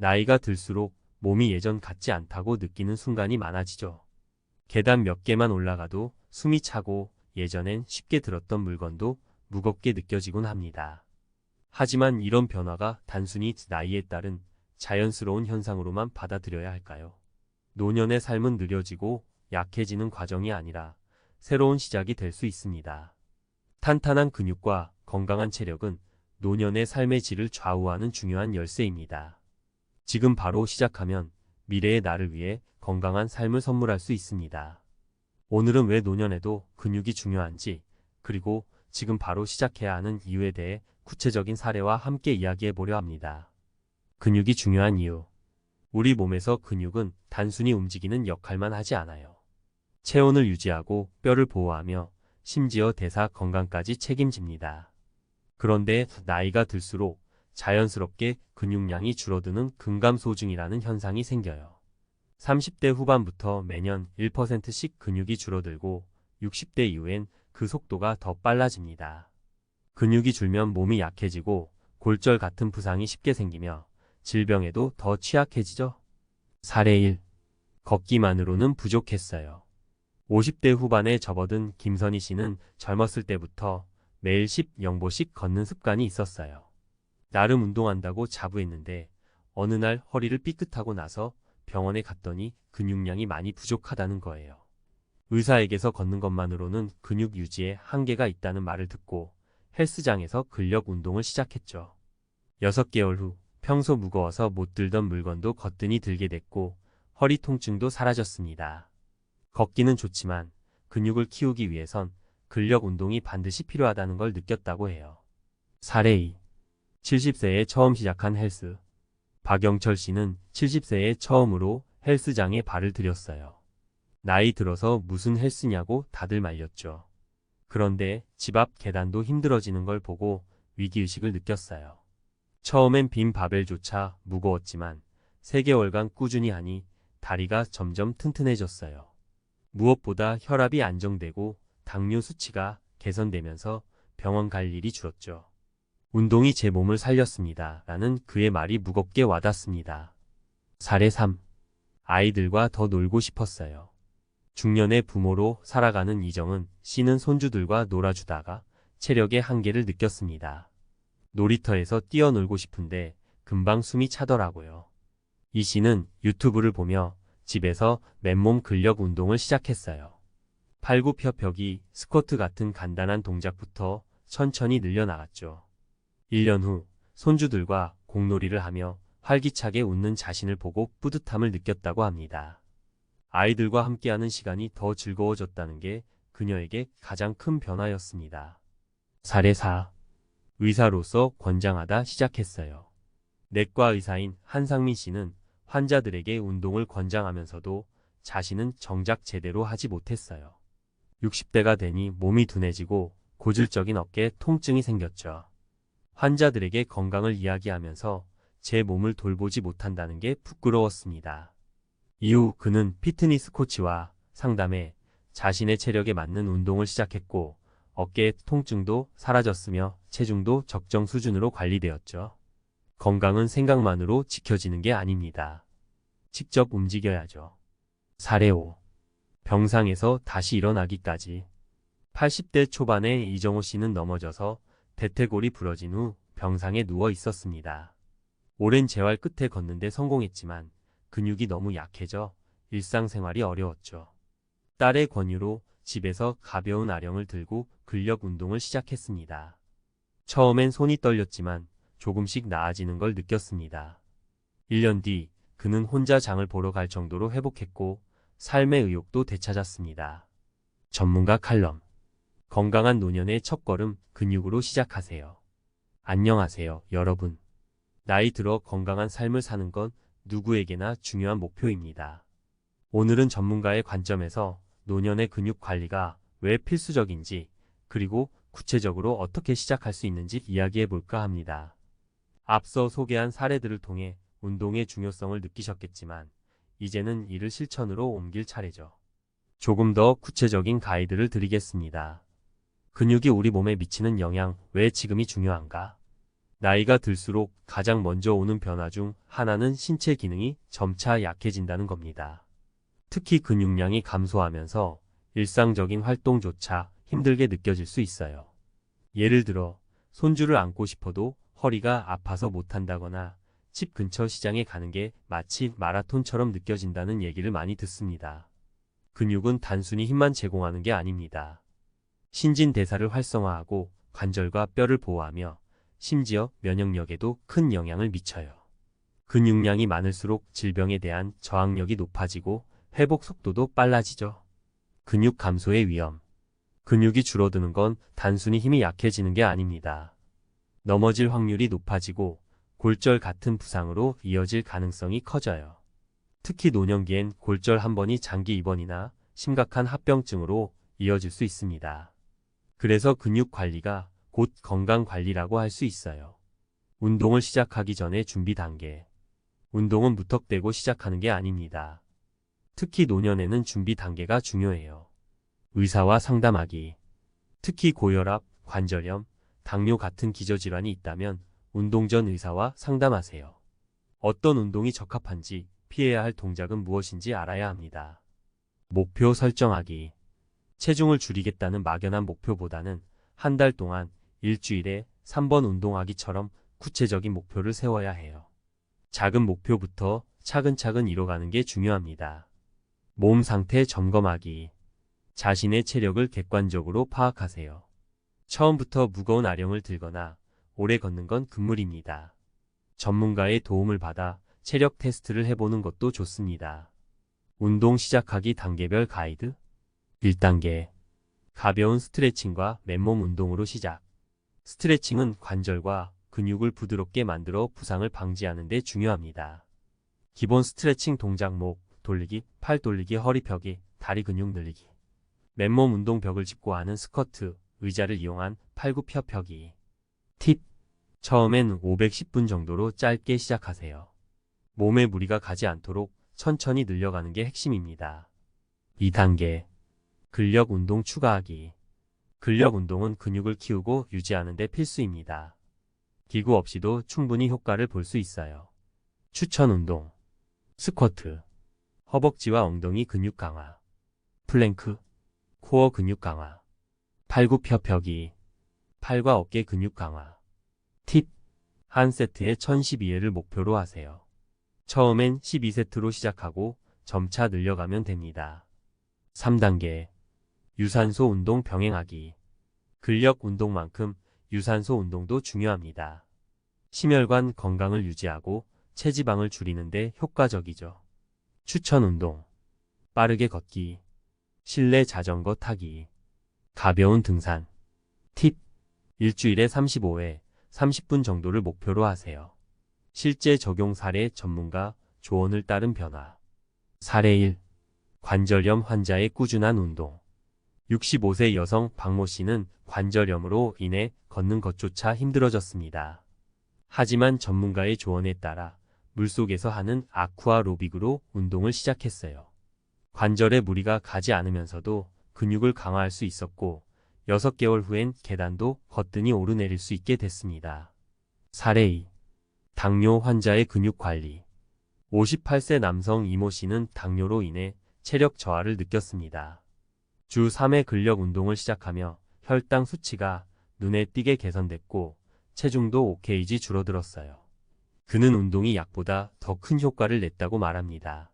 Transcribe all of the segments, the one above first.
나이가 들수록 몸이 예전 같지 않다고 느끼는 순간이 많아지죠. 계단 몇 개만 올라가도 숨이 차고 예전엔 쉽게 들었던 물건도 무겁게 느껴지곤 합니다. 하지만 이런 변화가 단순히 나이에 따른 자연스러운 현상으로만 받아들여야 할까요? 노년의 삶은 느려지고 약해지는 과정이 아니라 새로운 시작이 될 수 있습니다. 탄탄한 근육과 건강한 체력은 노년의 삶의 질을 좌우하는 중요한 열쇠입니다. 지금 바로 시작하면 미래의 나를 위해 건강한 삶을 선물할 수 있습니다. 오늘은 왜 노년에도 근육이 중요한지, 그리고 지금 바로 시작해야 하는 이유에 대해 구체적인 사례와 함께 이야기해 보려 합니다. 근육이 중요한 이유. 우리 몸에서 근육은 단순히 움직이는 역할만 하지 않아요. 체온을 유지하고 뼈를 보호하며 심지어 대사 건강까지 책임집니다. 그런데 나이가 들수록 자연스럽게 근육량이 줄어드는 근감소증이라는 현상이 생겨요. 30대 후반부터 매년 1%씩 근육이 줄어들고 60대 이후엔 그 속도가 더 빨라집니다. 근육이 줄면 몸이 약해지고 골절 같은 부상이 쉽게 생기며 질병에도 더 취약해지죠. 사례 1. 걷기만으로는 부족했어요. 50대 후반에 접어든 김선희 씨는 젊었을 때부터 매일 10영보씩 걷는 습관이 있었어요. 나름 운동한다고 자부했는데 어느 날 허리를 삐끗하고 나서 병원에 갔더니 근육량이 많이 부족하다는 거예요. 의사에게서 걷는 것만으로는 근육 유지에 한계가 있다는 말을 듣고 헬스장에서 근력 운동을 시작했죠. 6개월 후 평소 무거워서 못 들던 물건도 거뜬히 들게 됐고 허리 통증도 사라졌습니다. 걷기는 좋지만 근육을 키우기 위해선 근력 운동이 반드시 필요하다는 걸 느꼈다고 해요. 사례 2. 70세에 처음 시작한 헬스. 박영철 씨는 70세에 처음으로 헬스장에 발을 들였어요. 나이 들어서 무슨 헬스냐고 다들 말렸죠. 그런데 집 앞 계단도 힘들어지는 걸 보고 위기의식을 느꼈어요. 처음엔 빈 바벨조차 무거웠지만 3개월간 꾸준히 하니 다리가 점점 튼튼해졌어요. 무엇보다 혈압이 안정되고 당뇨 수치가 개선되면서 병원 갈 일이 줄었죠. 운동이 제 몸을 살렸습니다. 라는 그의 말이 무겁게 와닿습니다. 사례 3. 아이들과 더 놀고 싶었어요. 중년의 부모로 살아가는 이정은 씨는 손주들과 놀아주다가 체력의 한계를 느꼈습니다. 놀이터에서 뛰어놀고 싶은데 금방 숨이 차더라고요. 이 씨는 유튜브를 보며 집에서 맨몸 근력 운동을 시작했어요. 팔굽혀펴기, 스쿼트 같은 간단한 동작부터 천천히 늘려나갔죠. 1년 후 손주들과 공놀이를 하며 활기차게 웃는 자신을 보고 뿌듯함을 느꼈다고 합니다. 아이들과 함께하는 시간이 더 즐거워졌다는 게 그녀에게 가장 큰 변화였습니다. 사례 4. 의사로서 권장하다 시작했어요. 내과 의사인 한상민 씨는 환자들에게 운동을 권장하면서도 자신은 정작 제대로 하지 못했어요. 60대가 되니 몸이 둔해지고 고질적인 어깨 통증이 생겼죠. 환자들에게 건강을 이야기하면서 제 몸을 돌보지 못한다는 게 부끄러웠습니다. 이후 그는 피트니스 코치와 상담해 자신의 체력에 맞는 운동을 시작했고 어깨 통증도 사라졌으며 체중도 적정 수준으로 관리되었죠. 건강은 생각만으로 지켜지는 게 아닙니다. 직접 움직여야죠. 사례 5. 병상에서 다시 일어나기까지 80대 초반에 이정호 씨는 넘어져서 대퇴골이 부러진 후 병상에 누워 있었습니다. 오랜 재활 끝에 걷는데 성공했지만 근육이 너무 약해져 일상생활이 어려웠죠. 딸의 권유로 집에서 가벼운 아령을 들고 근력 운동을 시작했습니다. 처음엔 손이 떨렸지만 조금씩 나아지는 걸 느꼈습니다. 1년 뒤 그는 혼자 장을 보러 갈 정도로 회복했고 삶의 의욕도 되찾았습니다. 전문가 칼럼 건강한 노년의 첫걸음 근육으로 시작하세요. 안녕하세요, 여러분. 나이 들어 건강한 삶을 사는 건 누구에게나 중요한 목표입니다. 오늘은 전문가의 관점에서 노년의 근육 관리가 왜 필수적인지 그리고 구체적으로 어떻게 시작할 수 있는지 이야기해 볼까 합니다. 앞서 소개한 사례들을 통해 운동의 중요성을 느끼셨겠지만 이제는 이를 실천으로 옮길 차례죠. 조금 더 구체적인 가이드를 드리겠습니다. 근육이 우리 몸에 미치는 영향 왜 지금이 중요한가? 나이가 들수록 가장 먼저 오는 변화 중 하나는 신체 기능이 점차 약해진다는 겁니다. 특히 근육량이 감소하면서 일상적인 활동조차 힘들게 느껴질 수 있어요. 예를 들어 손주를 안고 싶어도 허리가 아파서 못한다거나 집 근처 시장에 가는 게 마치 마라톤처럼 느껴진다는 얘기를 많이 듣습니다. 근육은 단순히 힘만 제공하는 게 아닙니다. 신진대사를 활성화하고 관절과 뼈를 보호하며 심지어 면역력에도 큰 영향을 미쳐요. 근육량이 많을수록 질병에 대한 저항력이 높아지고 회복 속도도 빨라지죠. 근육 감소의 위험. 근육이 줄어드는 건 단순히 힘이 약해지는 게 아닙니다. 넘어질 확률이 높아지고 골절 같은 부상으로 이어질 가능성이 커져요. 특히 노년기엔 골절 한 번이 장기 입원이나 심각한 합병증으로 이어질 수 있습니다. 그래서 근육 관리가 곧 건강 관리라고 할 수 있어요. 운동을 시작하기 전에 준비 단계. 운동은 무턱대고 시작하는 게 아닙니다. 특히 노년에는 준비 단계가 중요해요. 의사와 상담하기. 특히 고혈압, 관절염, 당뇨 같은 기저질환이 있다면 운동 전 의사와 상담하세요. 어떤 운동이 적합한지 피해야 할 동작은 무엇인지 알아야 합니다. 목표 설정하기. 체중을 줄이겠다는 막연한 목표보다는 한 달 동안 일주일에 3번 운동하기처럼 구체적인 목표를 세워야 해요. 작은 목표부터 차근차근 이뤄가는 게 중요합니다. 몸 상태 점검하기. 자신의 체력을 객관적으로 파악하세요. 처음부터 무거운 아령을 들거나 오래 걷는 건 금물입니다. 전문가의 도움을 받아 체력 테스트를 해보는 것도 좋습니다. 운동 시작하기 단계별 가이드 1단계 가벼운 스트레칭과 맨몸 운동으로 시작 스트레칭은 관절과 근육을 부드럽게 만들어 부상을 방지하는 데 중요합니다. 기본 스트레칭 동작 목 돌리기, 팔 돌리기, 허리 펴기, 다리 근육 늘리기 맨몸 운동 벽을 짚고 하는 스쿼트, 의자를 이용한 팔굽혀 펴기 팁 처음엔 510분 정도로 짧게 시작하세요. 몸에 무리가 가지 않도록 천천히 늘려가는 게 핵심입니다. 2단계 근력 운동 추가하기. 근력 운동은 근육을 키우고 유지하는 데 필수입니다. 기구 없이도 충분히 효과를 볼 수 있어요. 추천 운동. 스쿼트. 허벅지와 엉덩이 근육 강화. 플랭크. 코어 근육 강화. 팔굽혀펴기. 팔과 어깨 근육 강화. 팁. 한 세트에 1012회를 목표로 하세요. 처음엔 12세트로 시작하고 점차 늘려가면 됩니다. 3단계 유산소 운동 병행하기 근력 운동만큼 유산소 운동도 중요합니다. 심혈관 건강을 유지하고 체지방을 줄이는데 효과적이죠. 추천 운동 빠르게 걷기 실내 자전거 타기 가벼운 등산 팁 일주일에 35회 30분 정도를 목표로 하세요. 실제 적용 사례 전문가 조언을 따른 변화. 사례 1. 관절염 환자의 꾸준한 운동. 65세 여성 박모 씨는 관절염으로 인해 걷는 것조차 힘들어졌습니다. 하지만 전문가의 조언에 따라 물속에서 하는 아쿠아 로빅으로 운동을 시작했어요. 관절에 무리가 가지 않으면서도 근육을 강화할 수 있었고 6개월 후엔 계단도 거뜬히 오르내릴 수 있게 됐습니다. 사례 2. 당뇨 환자의 근육 관리. 58세 남성 이모 씨는 당뇨로 인해 체력 저하를 느꼈습니다. 주 3회 근력 운동을 시작하며 혈당 수치가 눈에 띄게 개선됐고 체중도 오케이지 줄어들었어요. 그는 운동이 약보다 더 큰 효과를 냈다고 말합니다.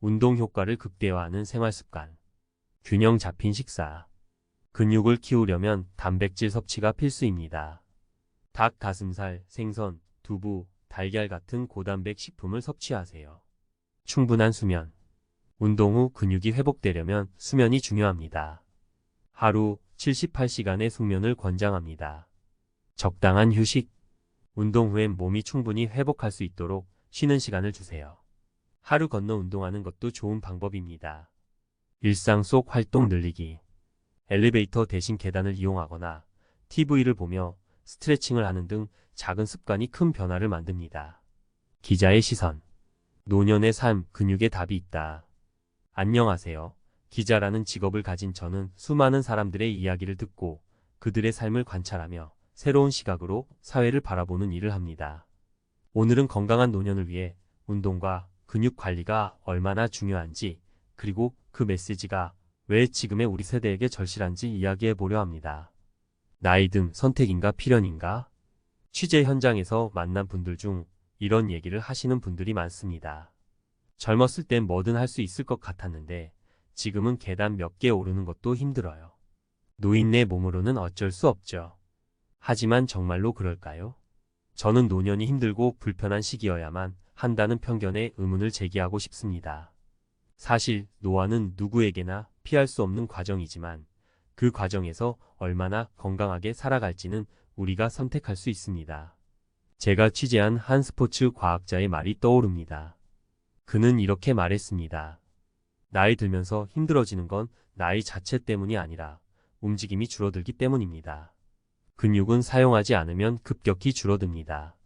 운동 효과를 극대화하는 생활 습관. 균형 잡힌 식사. 근육을 키우려면 단백질 섭취가 필수입니다. 닭 가슴살, 생선, 두부, 달걀 같은 고단백 식품을 섭취하세요. 충분한 수면. 운동 후 근육이 회복되려면 수면이 중요합니다. 하루 78시간의 숙면을 권장합니다. 적당한 휴식. 운동 후엔 몸이 충분히 회복할 수 있도록 쉬는 시간을 주세요. 하루 건너 운동하는 것도 좋은 방법입니다. 일상 속 활동 늘리기. 엘리베이터 대신 계단을 이용하거나 TV를 보며 스트레칭을 하는 등 작은 습관이 큰 변화를 만듭니다. 기자의 시선. 노년의 삶, 근육의 답이 있다. 안녕하세요. 기자라는 직업을 가진 저는 수많은 사람들의 이야기를 듣고 그들의 삶을 관찰하며 새로운 시각으로 사회를 바라보는 일을 합니다. 오늘은 건강한 노년을 위해 운동과 근육 관리가 얼마나 중요한지 그리고 그 메시지가 왜 지금의 우리 세대에게 절실한지 이야기해 보려 합니다. 나이 등 선택인가 필연인가? 취재 현장에서 만난 분들 중 이런 얘기를 하시는 분들이 많습니다. 젊었을 땐 뭐든 할 수 있을 것 같았는데 지금은 계단 몇 개 오르는 것도 힘들어요. 노인네 몸으로는 어쩔 수 없죠. 하지만 정말로 그럴까요? 저는 노년이 힘들고 불편한 시기여야만 한다는 편견에 의문을 제기하고 싶습니다. 사실 노화는 누구에게나 피할 수 없는 과정이지만 그 과정에서 얼마나 건강하게 살아갈지는 우리가 선택할 수 있습니다. 제가 취재한 한 스포츠 과학자의 말이 떠오릅니다. 그는 이렇게 말했습니다. 나이 들면서 힘들어지는 건 나이 자체 때문이 아니라 움직임이 줄어들기 때문입니다. 근육은 사용하지 않으면 급격히 줄어듭니다.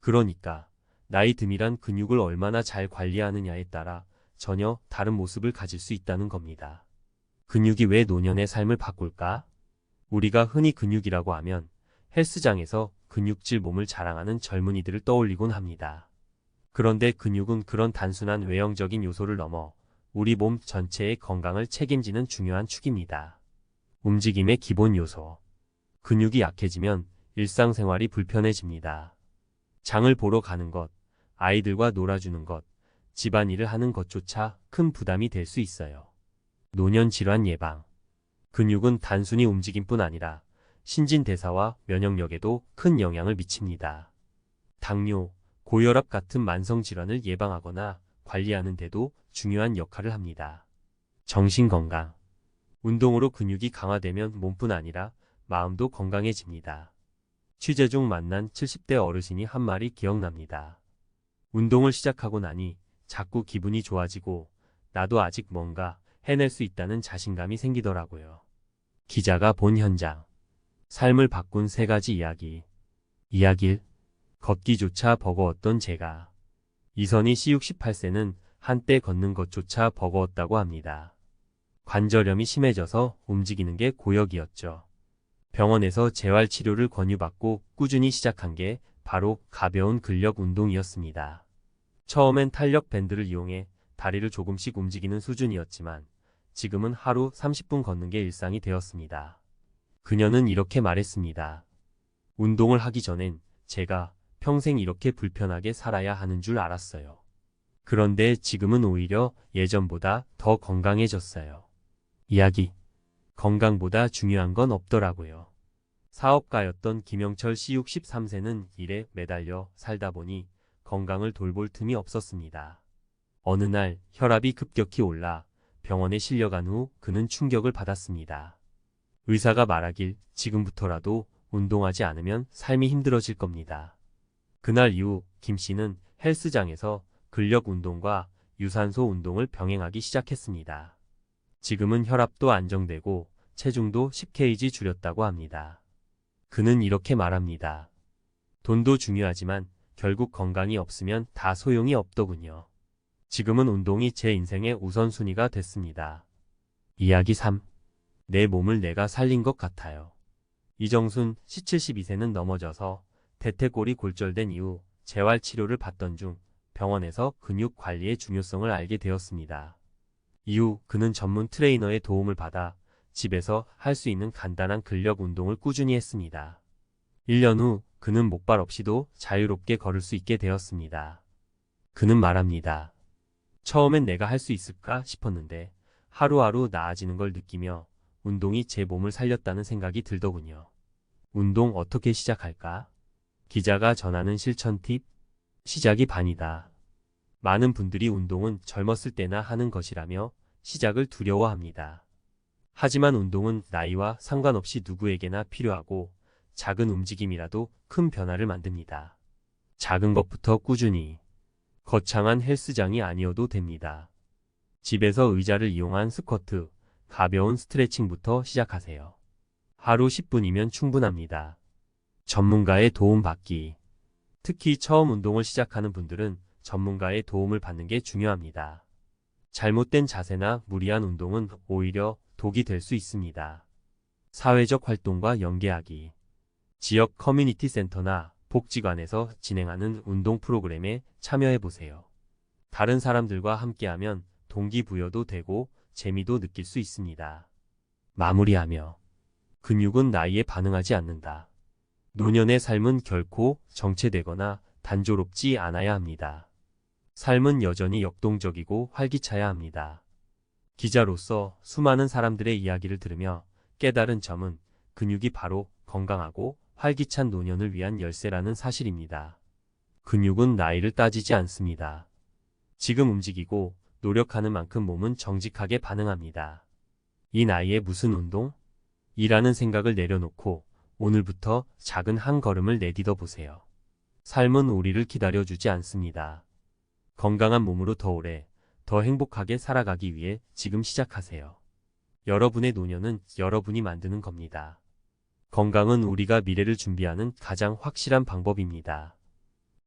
그러니까 나이 듦이란 근육을 얼마나 잘 관리하느냐에 따라 전혀 다른 모습을 가질 수 있다는 겁니다. 근육이 왜 노년의 삶을 바꿀까? 우리가 흔히 근육이라고 하면 헬스장에서 근육질 몸을 자랑하는 젊은이들을 떠올리곤 합니다. 그런데 근육은 그런 단순한 외형적인 요소를 넘어 우리 몸 전체의 건강을 책임지는 중요한 축입니다. 움직임의 기본 요소. 근육이 약해지면 일상생활이 불편해집니다. 장을 보러 가는 것, 아이들과 놀아주는 것, 집안일을 하는 것조차 큰 부담이 될 수 있어요. 노년 질환 예방. 근육은 단순히 움직임뿐 아니라 신진대사와 면역력에도 큰 영향을 미칩니다. 당뇨, 고혈압 같은 만성질환을 예방하거나 관리하는 데도 중요한 역할을 합니다. 정신건강. 운동으로 근육이 강화되면 몸뿐 아니라 마음도 건강해집니다. 취재 중 만난 70대 어르신이 한 말이 기억납니다. 운동을 시작하고 나니 자꾸 기분이 좋아지고 나도 아직 뭔가 해낼 수 있다는 자신감이 생기더라고요. 기자가 본 현장. 삶을 바꾼 세 가지 이야기. 이야기 1. 걷기조차 버거웠던 제가. 이선희 씨 68세는 한때 걷는 것조차 버거웠다고 합니다. 관절염이 심해져서 움직이는 게 고역이었죠. 병원에서 재활치료를 권유받고 꾸준히 시작한 게 바로 가벼운 근력 운동이었습니다. 처음엔 탄력 밴드를 이용해 다리를 조금씩 움직이는 수준이었지만 지금은 하루 30분 걷는 게 일상이 되었습니다. 그녀는 이렇게 말했습니다. 운동을 하기 전엔 제가 평생 이렇게 불편하게 살아야 하는 줄 알았어요. 그런데 지금은 오히려 예전보다 더 건강해졌어요. 이야기. 건강보다 중요한 건 없더라고요. 사업가였던 김영철 씨 63세는 일에 매달려 살다 보니 건강을 돌볼 틈이 없었습니다. 어느 날 혈압이 급격히 올라 병원에 실려간 후 그는 충격을 받았습니다. 의사가 말하길 지금부터라도 운동하지 않으면 삶이 힘들어질 겁니다. 그날 이후 김 씨는 헬스장에서 근력 운동과 유산소 운동을 병행하기 시작했습니다. 지금은 혈압도 안정되고 체중도 10kg 줄였다고 합니다. 그는 이렇게 말합니다. 돈도 중요하지만 결국 건강이 없으면 다 소용이 없더군요. 지금은 운동이 제 인생의 우선순위가 됐습니다. 이야기 3. 내 몸을 내가 살린 것 같아요. 이정순 시 72세는 넘어져서 대퇴골이 골절된 이후 재활 치료를 받던 중 병원에서 근육 관리의 중요성을 알게 되었습니다. 이후 그는 전문 트레이너의 도움을 받아 집에서 할 수 있는 간단한 근력 운동을 꾸준히 했습니다. 1년 후 그는 목발 없이도 자유롭게 걸을 수 있게 되었습니다. 그는 말합니다. 처음엔 내가 할 수 있을까 싶었는데 하루하루 나아지는 걸 느끼며 운동이 제 몸을 살렸다는 생각이 들더군요. 운동 어떻게 시작할까? 기자가 전하는 실천 팁? 시작이 반이다. 많은 분들이 운동은 젊었을 때나 하는 것이라며 시작을 두려워합니다. 하지만 운동은 나이와 상관없이 누구에게나 필요하고 작은 움직임이라도 큰 변화를 만듭니다. 작은 것부터 꾸준히 거창한 헬스장이 아니어도 됩니다. 집에서 의자를 이용한 스쿼트, 가벼운 스트레칭부터 시작하세요. 하루 10분이면 충분합니다. 전문가의 도움 받기. 특히 처음 운동을 시작하는 분들은 전문가의 도움을 받는 게 중요합니다. 잘못된 자세나 무리한 운동은 오히려 독이 될 수 있습니다. 사회적 활동과 연계하기. 지역 커뮤니티 센터나 복지관에서 진행하는 운동 프로그램에 참여해 보세요. 다른 사람들과 함께하면 동기부여도 되고 재미도 느낄 수 있습니다. 마무리하며 근육은 나이에 반응하지 않는다. 노년의 삶은 결코 정체되거나 단조롭지 않아야 합니다. 삶은 여전히 역동적이고 활기차야 합니다. 기자로서 수많은 사람들의 이야기를 들으며 깨달은 점은 근육이 바로 건강하고 활기찬 노년을 위한 열쇠라는 사실입니다. 근육은 나이를 따지지 않습니다. 지금 움직이고 노력하는 만큼 몸은 정직하게 반응합니다. 이 나이에 무슨 운동? 이라는 생각을 내려놓고 오늘부터 작은 한 걸음을 내딛어 보세요. 삶은 우리를 기다려주지 않습니다. 건강한 몸으로 더 오래, 더 행복하게 살아가기 위해 지금 시작하세요. 여러분의 노년은 여러분이 만드는 겁니다. 건강은 우리가 미래를 준비하는 가장 확실한 방법입니다.